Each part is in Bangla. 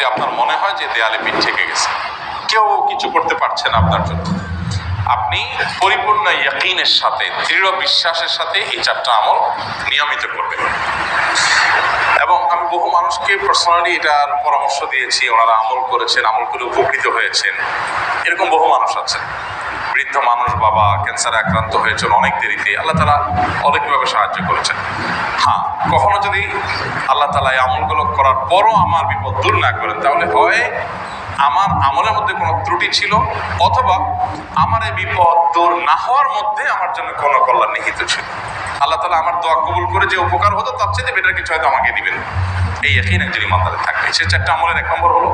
যদি আপনার মনে হয় যে দেয়ালে পিঠ ঠেকে গেছে, কেউ কিছু করতে পারছে না আপনার জন্য। আপনি পরিপূর্ণ ইয়াকিনের সাথে, দৃঢ় বিশ্বাসের সাথে এই চারটা আমল নিয়মিত করবেন। এবং আমি বহু মানুষকে পার্সোনালি এটার পরামর্শ দিয়েছি, ওনারা আমল করেছেন, আমল করে উপকৃত হয়েছেন। এরকম বহু মানুষ আছেন। বৃদ্ধ মানুষ বাবা ক্যান্সারে আক্রান্ত হয়েছেন অনেক দেরিতে। আল্লাহ তালা অনেকভাবে সাহায্য করেছেন। হ্যাঁ কখনো যদি আল্লাহ তালা এই আমলগুলো করার পরও আমার বিপদ দূর না করেন, তাহলে হয় আমার আমলের মধ্যে কোনো ত্রুটি ছিল, অথবা আমার এই বিপদ দূর না হওয়ার মধ্যে আমার জন্য কোনো কল্যাণ নিহিত ছিল। আল্লাহ তালা আমার দোয়া কবুল করে যে উপকার হতো, তার চেয়ে বেটার কিছু হয়তো আমাকে দিবেন। এই একই একজন ইমানদারে থাকবে সে চারটা আমলের এক নম্বর হলো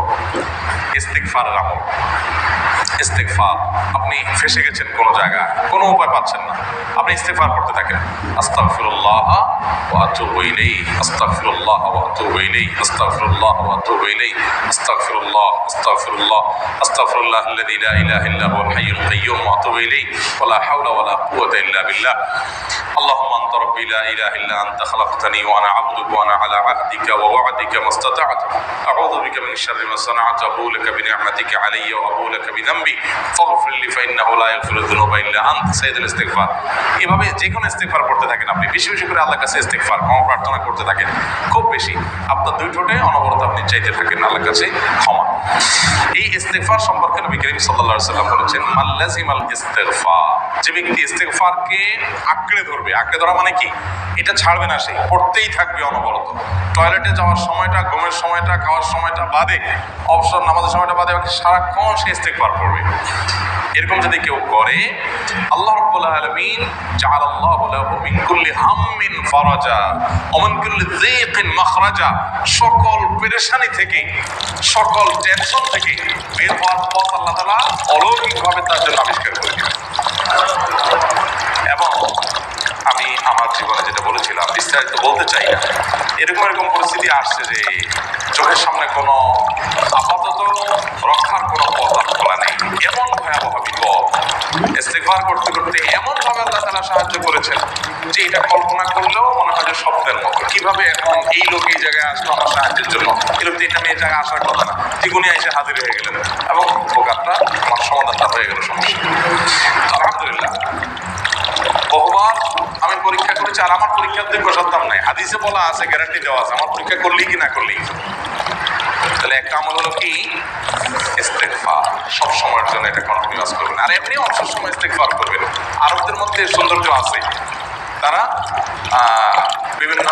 ইস্তেকফারের আমল ইস্তেকফার আপনি ফেসে গেছেন কোনো জায়গায় কোনো উপায় পাচ্ছেন না আপনি ইস্তেকফার করতে থাকেন আস্তাগফিরুল্লাহ ওয়া আতুবু ইলাইহি আস্তাগফিরুল্লাহ ওয়া আতুবু ইলাইহি আস্তাগফিরুল্লাহ ওয়া আতুবু ইলাইহি আস্তাগফিরুল্লাহ আস্তাগফিরুল্লাহ আস্তাগফিরুল্লাহ الذي لا اله الا هو الحي القيوم واتوب اليه ولا حول ولا قوه الا بالله اللهم انت ربي لا اله الا انت خلقتني وانا عبدك وانا على عهدك ووعدك ما استطعت اعوذ بك من شر ما صنعت ابو لك بنعمتك علي وابو لك بذنبي فاغفر لي فانه لا يغفر الذنوب الا انت سيد الاستغفار এভাবে যে কোনো ইস্তেগফার করতে থাকেন আপনি বেশি বেশি করে আল্লাহর কাছে ইস্তেগফার ক্ষমা প্রার্থনা করতে থাকেন খুব বেশি আপনার দুই ঠোঁটে অনবরত আপনি চাইতে থাকেন আল্লাহর কাছে ক্ষমা এই ইস্তেগফার সম্পর্কে নবী করিম সাল্লাল্লাহু আলাইহি সাল্লাম বলেছেন মাল্লাজিমাল ইস্তেগফার যে ব্যক্তি ইস্তেগফারকে আঁকড়ে ধরবে। আঁকড়ে ধরা মানে কি? এটা ছাড়বে না সে। পড়তেই থাকবে অনবরত। টয়লেটে যাওয়ার সময়টা, ঘুমের সময়টা, খাওয়ার সময়টা বাদে, অবসর নামাজের সময়টা বাদে সারাক্ষণ সে ইস্তেকফার করবে এরকম যদি কেউ করে, আল্লাহ রাব্বুল আলামিন জাআলাল্লাহু লাহু মিন কুল্লি হাম্মিন ফারাজা, ওয়া মিন কুল্লি সকল পেরেশানি থেকে, সকল টেনশন থেকে বের হওয়ার পথ আল্লাহ তাআলা অলৌকিকভাবে তার জন্য আবিষ্কার করে দিবেন এবং আমি আমার জীবনে যেটা বলেছিলাম বিস্তারিত বলতে চাই না। এরকম এরকম পরিস্থিতি আসছে যে চোখের সামনে কোনো আপাতত রক্ষার কোনো পথ আর খোলা নেই। এমন ভয়াবহ বিপদ ইস্তেগফার করতে করতে এমনভাবে আল্লাহ তাআলা সাহায্য করেছেন যে এটা কল্পনা করলেও মনে হয় যে স্বপ্নের মতো। কীভাবে এখন এই লোক এই জায়গায় আসলো আমার সাহায্যের জন্য? এরকম এটা মেয়ে জায়গায় আসার কথা না। ঠিক এসে হাজির হয়ে গেলেন। এবং উপকারটা, আমার সমাধানটা হয়ে গেল সমস্যা। আলহামদুলিল্লাহ। বহুবার আমি পরীক্ষা করেছি আর আমার পরীক্ষার দিকে সত্তাম নাই। হাদিসে বলা আছে গ্যারান্টি দেওয়া আছে। আমার পরীক্ষা করলি কি না করলি তাহলে একটা আমল হলো কি? ইস্তেগফার। সব সময়ের জন্য এটা কন্টিনিউয়াস করবেন। আর এমনি অবসর সময় ইস্তেকফার করবেন। আরবদের মধ্যে সৌন্দর্য আছে। তারা বিভিন্ন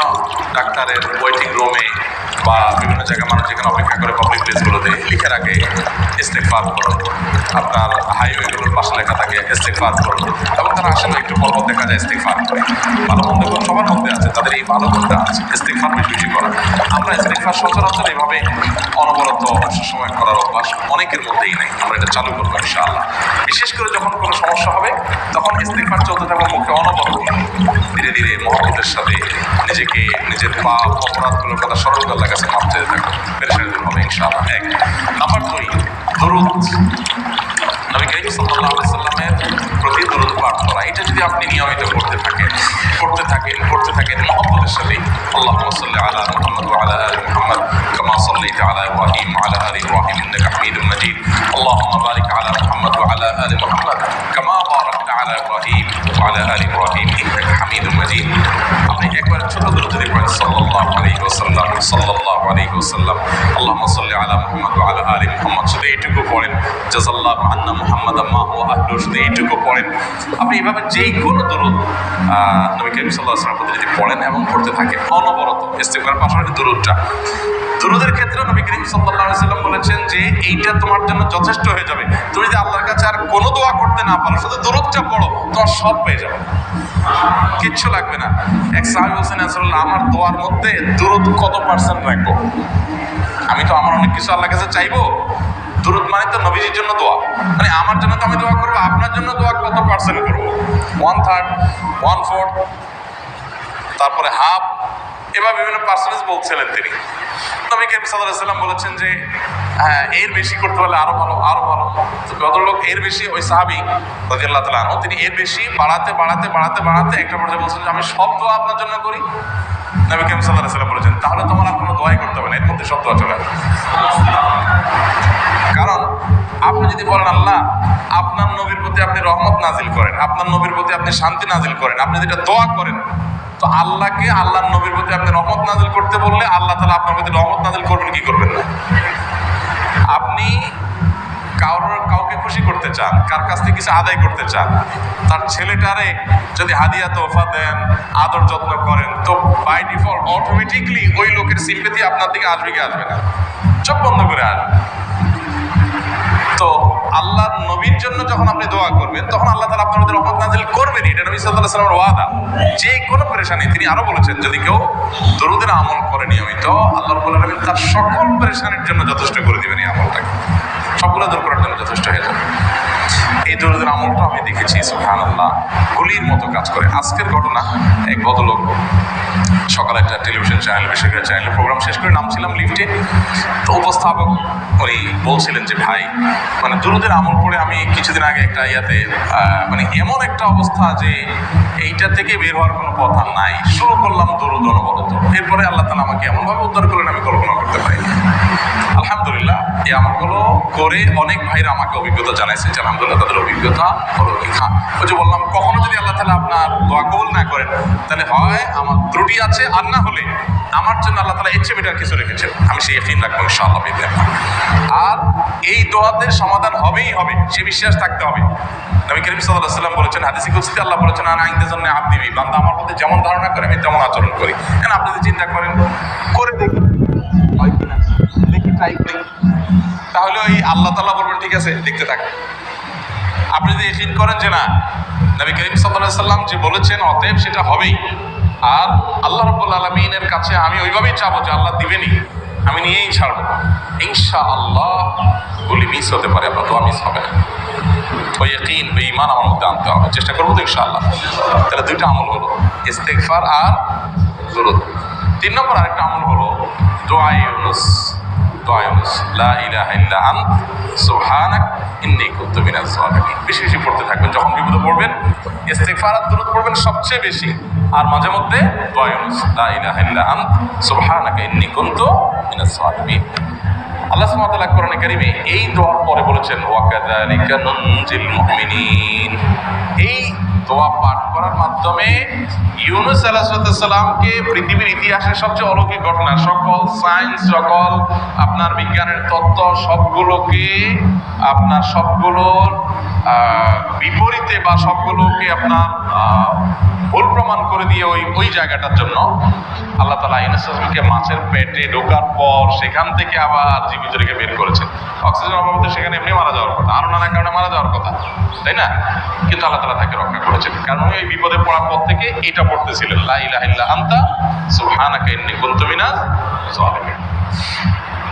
ডাক্তারের ওয়েটিং রুমে বা বিভিন্ন জায়গায় মানুষ যেখানে অপেক্ষা করে পাবলিক প্লেসগুলোতে লিখে রাখে, ইস্তেগফার করুন আপনার হাইওয়েগুলোর পাশে লেখা থাকে, ইস্তেগফার করুন এবং তারা আসলে একটু পর্ব দেখা যায় ইস্তেগফার করে। ভালো মন্দ সবার মধ্যে আছে, তাদের এই ভালো গুণটা আছে, ইস্তেগফার বেশি বেশি করা। আমরা ইস্তেগফার সচরাচর এইভাবে অনবরত সময় করার অভ্যাস অনেকের মধ্যেই নেই। আমরা এটা চালু করব, ইনশাআল্লাহ। বিশেষ করে যখন কোনো সমস্যা হবে, তখন ইস্তেগফার চলতে থাকবে মুখে অনবরত। ধীরে ধীরে মহব্বতের সাথে নিজেকে নিজের পাপ অপরাধগুলোর কথা করার কাছে মাপ চেয়ে পেরেশানি হবে ইনশাআল্লাহ। এক। নাম্বার দুই, দরুদ। নবী করিম আলাইহি সাল্লামের প্রতি দরুদ পাঠ করা। এটা যদি আপনি নিয়মিত করতে থাকেন করতে থাকেন করতে থাকেন, মহব্বতের সাথে আল্লাহুম্মা সাল্লি আলা মুহাম্মদ আলা আলি মুহাম্মদ কামা সাল্লাইতা আলা ইব্রাহিম ওয়া আলা আলি ইব্রাহিম ইন্নাকা হামিদুম মাজিদ। আল্লাহুম্মা বারিক আলা মুহাম্মদ ওয়া আলা আলি মুহাম্মদ কামা বারাকতা আলা ইব্রাহিম ওয়া আলা আলি ইব্রাহিম ওয়াসাল্লাম আল্লাহুম্মা সাল্লি আলা মুহাম্মদ ওয়া আলা মুহাম্মদ। শুধু এইটুকু পড়েন। জাযাল্লাহু আন্না মুহাম্মাদ মা হুয়া আহলু শুধু এইটুকু পড়েন। আপনি এভাবে যেই কোনো দরুদ নবী করিম আলাইহি ওয়াসাল্লাম যদি পড়েন এবং পড়তে থাকেন, অনবরত। ইস্তেগফার পাশাপাশি দরুদটা। দরুদের ক্ষেত্রে নবী করিম আলাইহি সাল্লাম বলেছেন যে এইটা তোমার জন্য যথেষ্ট হয়ে যাবে। তুমি যদি আল্লাহর কাছে আর কোনো দোয়া করতে না পারো, শুধু দরুদটা পড়ো, তোমার সব পেয়ে যাবে। কিচ্ছু লাগবে না। এক সাহাবি হোসেন আমার দোয়ার মধ্যে দূরত কত পার্সেন্ট রাখব? আমি তো আমার অনেক কিছু আল্লাহ কাছে চাইব। দূরত মানে তো নবীজির জন্য দোয়া। মানে আমার জন্য তো আমি দোয়া করব, আপনার জন্য দোয়া কত পার্সেন্ট করব? ওয়ান থার্ড ওয়ান ফোর্থ তারপরে হাফ এবার বিভিন্ন পার্সেন্টেজ বলছিলেন তিনি। নবী সাল্লাল্লাহু সাল্লাম বলেছেন যে হ্যাঁ এর বেশি করতে পারলে আরও ভালো আরও ভালো। তো ভদ্রলোক এর বেশি, ওই সাহাবি রাদিয়াল্লাহু তাআলা আনহু, তিনি এর বেশি বাড়াতে বাড়াতে বাড়াতে বাড়াতে একটা পর্যায়ে বলছেন যে, আমি সব দোয়া আপনার জন্য করি নবী কেম সাল্লাহ সাল্লাম বলেছেন, তাহলে তোমার আর কোনো দোয়াই করতে হবে না, এর মধ্যে সব চলে কারণ আপনি যদি বলেন, আল্লাহ, আপনার নবীর প্রতি আপনি রহমত নাজিল করেন, আপনার নবীর প্রতি আপনি শান্তি নাজিল করেন, আপনি যেটা দোয়া করেন, তো আল্লাহকে আল্লাহর নবীর প্রতি আপনি রহমত নাজিল করতে বললে আল্লাহ তাহলে আপনার প্রতি রহমত নাজিল করবেন কি করবেন না? আপনি কারোর কাউকে খুশি করতে চান, কার কাছ থেকে কিছু আদায় করতে চান, তার ছেলেটারে যদি হাদিয়া তোফা দেন, আদর যত্ন করেন, তো বাই ডিফল্ট অটোমেটিকলি ওই লোকের সিম্পেথি আপনার দিকে আসবে কি আসবে না? চোখ বন্ধ করে আসবে। তো আল্লাহর নবীর জন্য যখন আপনি দোয়া করবেন, তখন আল্লাহ তালা আপনার মধ্যে রহমত নাজিল করবেনই। এটা নবী সাল্লাহ সাল্লামের ওয়াদা। যে কোনো পরেশানি তিনি আরও বলেছেন, যদি কেউ দরুদের আমল করে নিয়মিত, আল্লাহ আলামিন তার সকল পরেশানির জন্য যথেষ্ট করে দিবেন এই আমলটাকে। সবগুলো দূর করার জন্য যথেষ্ট হয়ে যাবে। এই দরুদের আমলটা আমি দেখেছি সুহান আল্লাহ গুলির মতো কাজ করে। আজকের ঘটনা, এক ভদ্রলোক সকালে একটা টেলিভিশন চ্যানেল বেসরকারি চ্যানেল প্রোগ্রাম শেষ করে নামছিলাম লিফটে। তো উপস্থাপক, উনি বলছিলেন যে, ভাই মানে দুরুদের আমল করে আমি কিছুদিন আগে একটা ইয়াতে মানে এমন একটা অবস্থা যে এইটা থেকে বের হওয়ার কোনো কথা নাই। শুরু করলাম দরুদ অনবরত। এরপরে আল্লাহ তালা আমাকে এমনভাবে উদ্ধার করলেন, আমি কল্পনা করতে পারি আলহামদুলিল্লাহ এই আমলগুলো করে অনেক ভাইরা আমাকে অভিজ্ঞতা জানাইছে যে আলহামদুলিল্লাহ তাদের অভিজ্ঞতা হলো ওই যে বললাম, কখনো যদি আল্লাহ তালা আপনার দোয়া কবুল না করেন, তাহলে হয় আমার ত্রুটি আছে আর না হলে আমার জন্য আল্লাহ তালা এর চেয়ে কিছু রেখেছেন। আমি সেই ইকিন রাখব ইনশাআল্লাহ বিদিন আর এই দোয়াদের সমাধান হবেই হবে, সে বিশ্বাস থাকতে হবে। নবী করিম সাল্লাহ সাল্লাম বলেছেন, হাদিসি কুসিতে আল্লাহ বলেছেন আর আইনদের জন্য আপ দিবি, বান্দা আমার মধ্যে যেমন ধারণা করে, আমি তেমন আচরণ করি। কেন, আপনি যদি চিন্তা করেন, করে দেখি। হয় দেখি ট্রাই করি। ওই আল্লাহ তাল্লাহ বলবেন, ঠিক আছে দেখতে থাকেন আপনি যদি এফিন করেন যে না, নবী করিম সাল্লাম যে বলেছেন, অতএব সেটা হবেই। আর আল্লাহ রব্বুল আলমিনের কাছে আমি ওইভাবেই চাবো যে আল্লাহ দিবেনই। আমি নিয়েই ছাড়বো। ইনশা আল্লাহ বলি মিস হতে পারে আপনার দোয়া মিস হবে না। ওই ইকিন ওই ইমান আমার মধ্যে আনতে হবে। চেষ্টা করব তো ইনশাআল্লাহ। তাহলে দুইটা আমল হলো ইস্তেকফার আর তিন নম্বর আরেকটা আমল হলো দোয়া দোয়া লা ইলাহা ইল্লা আন্ত, সুবহানাক, ইন্নী কুনতু মিনাজ জালিমিন বেশি বেশি পড়তে থাকবেন, যখন বিপদে পড়বেন ইস্তেগফার আর পড়বেন সবচেয়ে বেশি। আর মাঝে মধ্যে দোয়া লা ইলাহা ইল্লা আন্ত, সুবহানাকা, ইন্নী কুনতু মিনাজ জালিমিন আল্লাহ সুবহানাহু কোরআনে কারিমে এই দোয়ার পরে বলেছেন, ওয়া নুনজিল মুমিনিন। এই দোয়া পাঠ করার মাধ্যমে ইউনুস আলাহিসাল্লামকে পৃথিবীর ইতিহাসের সবচেয়ে অলৌকিক ঘটনা, সকল সায়েন্স, সকল আপনার বিজ্ঞানের তত্ত্ব, সবগুলোকে আপনার সবগুলোর বিপরীতে বা সবগুলোকে আপনার ভুল প্রমাণ করে দিয়ে ওই ওই জায়গাটার জন্য আল্লাহ তালা ইউনুসকে মাছের পেটে ঢোকার পর সেখান থেকে আবার জীবিত রেখে বের করেছেন। অক্সিজেন অভাবে সেখানে এমনি মারা যাওয়ার কথা, আরও নানা কারণে মারা যাওয়ার কথা, তাই না? কিন্তু আল্লাহ তালা তাকে রক্ষা করেছেন কারণ এই বিপদে পড়ার পর থেকে এটা পড়তেছিলেন, লা ইলাহা ইল্লা আনতা, সুবহানাকা ইন্নী কুনতু মিনাজ জালিমিন।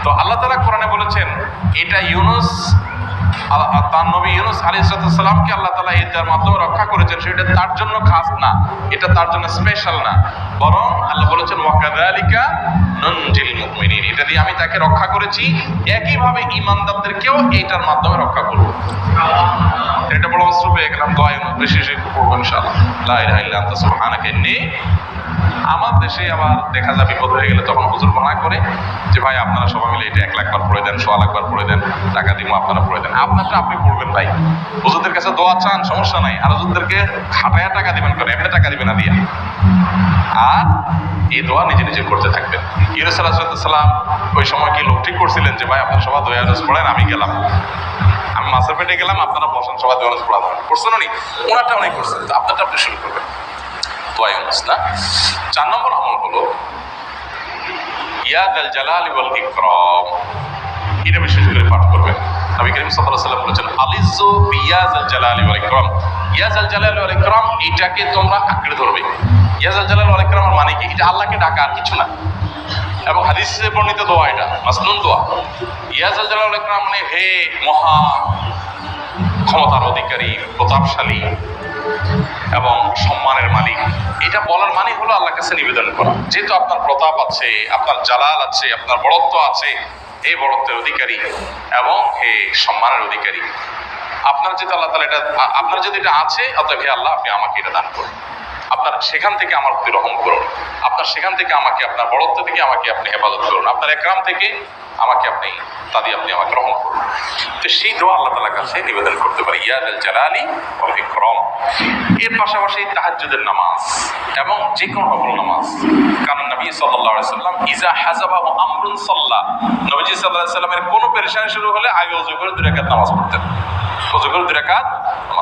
তো আল্লাহ তারা কোরআনে বলেছেন, এটা ইউনুস তার নবী ইউনুস আলাইসালামকে আল্লাহ তালা এটার মাধ্যমে রক্ষা করেছেন। সেটা তার জন্য খাস না, এটা তার জন্য স্পেশাল না। বরং আল্লাহ বলেছেন ওয়াকাদালিকা ননজিল মুমিনিন। এটা দিয়ে আমি তাকে রক্ষা করেছি। একইভাবে ইমানদারদেরকেও এইটার মাধ্যমে রক্ষা করব। এটা বড় অস্ত্র পেয়ে গেলাম। দোয়া বেশি বেশি পড়ব ইনশাআল্লাহ। লা ইলাহা ইল্লা আনতা আমার দেশে আবার দেখা যায় বিপদ হয়ে গেলে তখন হুজুর মানা করে যে, ভাই, আপনারা সবাই মিলে এটা এক লাখ বার পড়ে দেন, সোয়া লাখ বার পড়ে দেন, টাকা দিব আপনারা পড়ে দেন। আপনারটা আপনি পড়বেন, ভাই। হুজুরদের কাছে দোয়া চান, সমস্যা নাই। আর হুজুরদেরকে খাটায়া টাকা দিবেন, করে এমনি টাকা দিবেন না, দিয়া। আর এই দোয়া নিজে নিজে করতে থাকবেন। ইউনুস ওই সময় কি লোক ঠিক করছিলেন যে, ভাই, আপনারা সবাই দোয়া পড়েন, আমি গেলাম। আমি মাছের পেটে গেলাম, আপনারা বসেন সবাই দোয়া পড়া করছেন উনি ওনারটা অনেক করছেন। আপনারটা আপনি শুরু করবেন। দোয়া ইউনুস না। চার নম্বর আমল হলো ইয়াদ আল জালাল ওয়াল ইকরাম। এটা বিশেষ করে পাঠ নবী করিম সাল্লাল্লাহু আলাইহি বলেছেন বিয়াজ আল জালাল ওয়াল ইকরাম। ইয়াজ আল জালাল ওয়াল ইকরাম, এটাকে তোমরা আঁকড়ে ধরবে। ইয়াজ আল জালাল ওয়াল মানে কি? এটা আল্লাহকে ডাকা আর কিছু না। এবং হাদিসে বর্ণিত দোয়া এটা, মাসনুন দোয়া। ইয়াজ আল জালাল ওয়াল ইকরাম মানে হে মহা ক্ষমতার অধিকারী, প্রতাপশালী এবং সম্মানের মালিক। এটা বলার মানে হলো আল্লাহর কাছে নিবেদন করা। যেহেতু আপনার প্রতাপ আছে, আপনার জালাল আছে, আপনার বড়ত্ব আছে এই বড়ত্বের অধিকারী এবং হে সম্মানের অধিকারী। আপনার যেহেতু আল্লাহ তালা এটা আপনার যদি এটা আছে, অতএব হে আল্লাহ আপনি আমাকে এটা দান করুন। আপনার সেখান থেকে আমার প্রতি রহম করুন। আপনার সেখান থেকে আমাকে, আপনার বড়ত্ব থেকে আমাকে আপনি হেফাজত করুন। আপনার একরাম থেকে আমাকে আপনি, তাদি আপনি আমাকে রহম করুন। তো সেই দোয়া আল্লাহ তালার কাছে নিবেদন করতে পারি। ইয়াদ আল জালালি ইকরাম। এর পাশাপাশি তাহাজ্জুদের নামাজ এবং যে কোনো নফল নামাজ। কারণ নবী আলাইহি সাল্লাম, ইজা হাজাবা আমরুন সাল্লাহ নবীজি আলাইহি সাল্লামের কোনো পেরেশানি শুরু হলে আগে ওযু করে দুই রাকাত নামাজ পড়তেন। ওযু করে দুই রাকাত নামাজ পড়তেন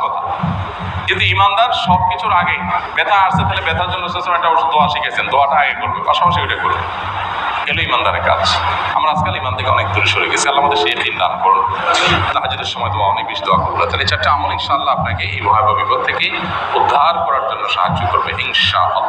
কিন্তু ইমানদার সব কিছুর আগে ব্যথা আসছে, তাহলে ব্যথার জন্য একটা ওষুধ দোয়া শিখেছেন, দোয়াটা আগে করবে, পাশাপাশি ওইটা করবে। এলো ইমানদারের কাজ। আমরা আজকাল ইমান থেকে অনেক দূরে সরে গেছি। আল্লাহ আমাদের সেই দিন দান করুন। তাহাজের সময় দোয়া অনেক বেশি দোয়া করব তাহলে চারটা আমল ইনশাআল্লাহ আপনাকে এই ভয়াবহ বিপদ থেকে উদ্ধার করার জন্য সাহায্য করবে, ইনশাআল্লাহ।